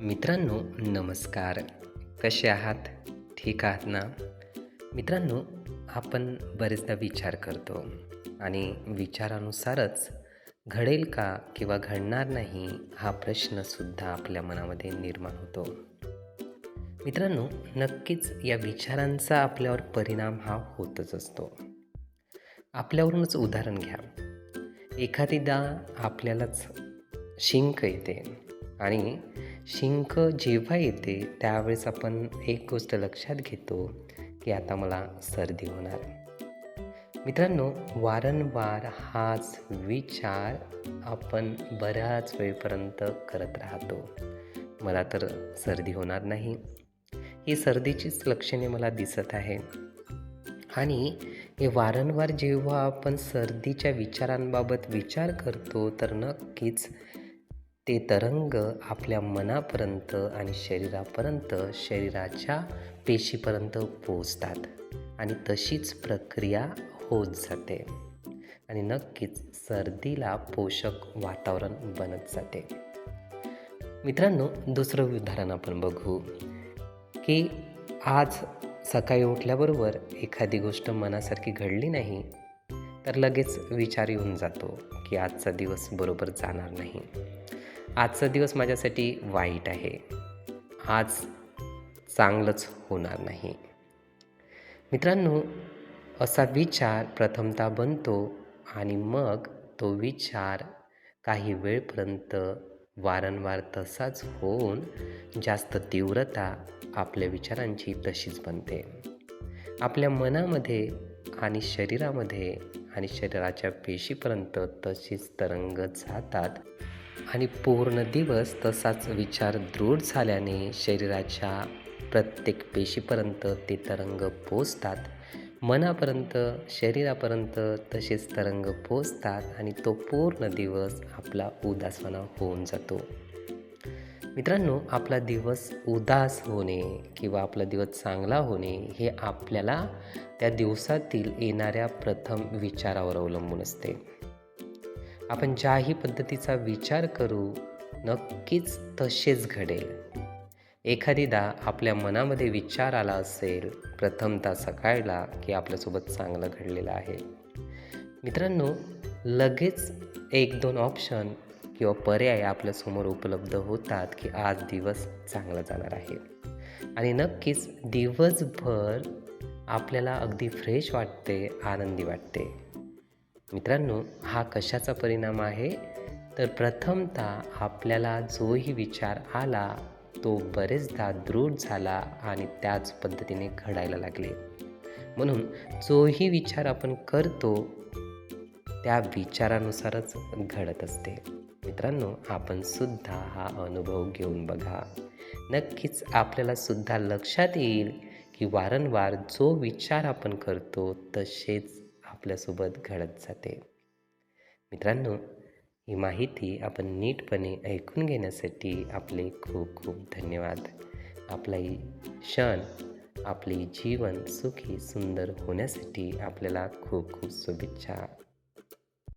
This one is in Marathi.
मित्रांनो नमस्कार. कसे आहात? ठीक आहात ना? मित्रांनो आपण बरेचदा विचार करतो आणि विचारानुसारच घडेल का किंवा घडणार नाही हा प्रश्नसुद्धा आपल्या मनामध्ये निर्माण होतो. मित्रांनो नक्कीच या विचारांचा आपल्यावर परिणाम हा होतच असतो. आपल्यावरूनच उदाहरण घ्या. एखादीदा आपल्यालाच शिंक येते. आणि शिंक जेव्हा येते त्यावेळेस आपण एक गोष्ट लक्षात घेतो की आता मला सर्दी होणार. मित्रांनो वारंवार हाच विचार आपण बऱ्याच वेळपर्यंत करत राहतो. मला तर सर्दी होणार नाही. ही सर्दीचीच लक्षणे मला दिसत आहे. आणि हे वारंवार जेव्हा आपण सर्दीच्या विचारांबाबत विचार करतो तर नक्कीच ते तरंग आपल्या मनापर्यंत आणि शरीरापर्यंत शरीराच्या पेशीपर्यंत पोचतात आणि तशीच प्रक्रिया होत जाते. आणि नक्कीच सर्दीला पोषक वातावरण बनत जाते. मित्रांनो दुसरं उदाहरण आपण बघू की आज सकाळी उठल्याबरोबर एखादी गोष्ट मनासारखी घडली नाही तर लगेच विचार येऊन जातो की आजचा दिवस बरोबर जाणार नाही. आजचा दिवस माझ्यासाठी वाईट आहे. आज चांगलंच होणार नाही. मित्रांनो असा विचार प्रथमतः बनतो आणि मग तो विचार काही वेळपर्यंत वारंवार तसाच होऊन जास्त तीव्रता आपल्या विचारांची तशीच बनते. आपल्या मनामध्ये आणि शरीरामध्ये आणि शरीराच्या पेशीपर्यंत तशीच तरंग जातात. आणि पूर्ण दिवस तसाच विचार दृढ झाल्याने शरीराच्या प्रत्येक पेशीपर्यंत ते तरंग पोचतात. मनापर्यंत शरीरापर्यंत तसेच तरंग पोचतात आणि तो पूर्ण दिवस आपला उदासवाना होऊन जातो. मित्रांनो आपला दिवस उदास होणे किंवा आपला दिवस चांगला होणे हे आपल्याला त्या दिवसातील येणाऱ्या प्रथम विचारावर अवलंबून असते. आपण ज्याही पद्धतीचा विचार करू नक्कीच तसेच घडेल. एखादीदा आपल्या मनामध्ये विचार आला असेल प्रथमता सकाळला की आपल्यासोबत चांगलं घडलेलं आहे. मित्रांनो लगेच एक दोन ऑप्शन किंवा पर्याय आपल्यासमोर उपलब्ध होतात की आज दिवस चांगला जाणार आहे. आणि नक्कीच दिवसभर आपल्याला अगदी फ्रेश वाटते आनंदी वाटते. मित्रांनो हा कशाचा परिणाम आहे? तर प्रथमतः आपल्याला जोही विचार आला तो बरेचदा दृढ झाला आणि त्याच पद्धतीने घडायला लागले. म्हणून जोही विचार आपण करतो त्या विचारानुसारच घडत असते. मित्रांनो आपण सुद्धा हा अनुभव घेऊन बघा. नक्कीच आपल्याला सुद्धा लक्षात येईल की वारंवार जो विचार आपण करतो तसेच आपल्यासोबत घडत जाते. मित्रांनो ही माहिती आपण नीटपणे ऐकून घेण्यासाठी आपले खूप खूप धन्यवाद. आपलाही क्षण आपले जीवन सुखी सुंदर होण्यासाठी आपल्याला खूप खूप शुभेच्छा.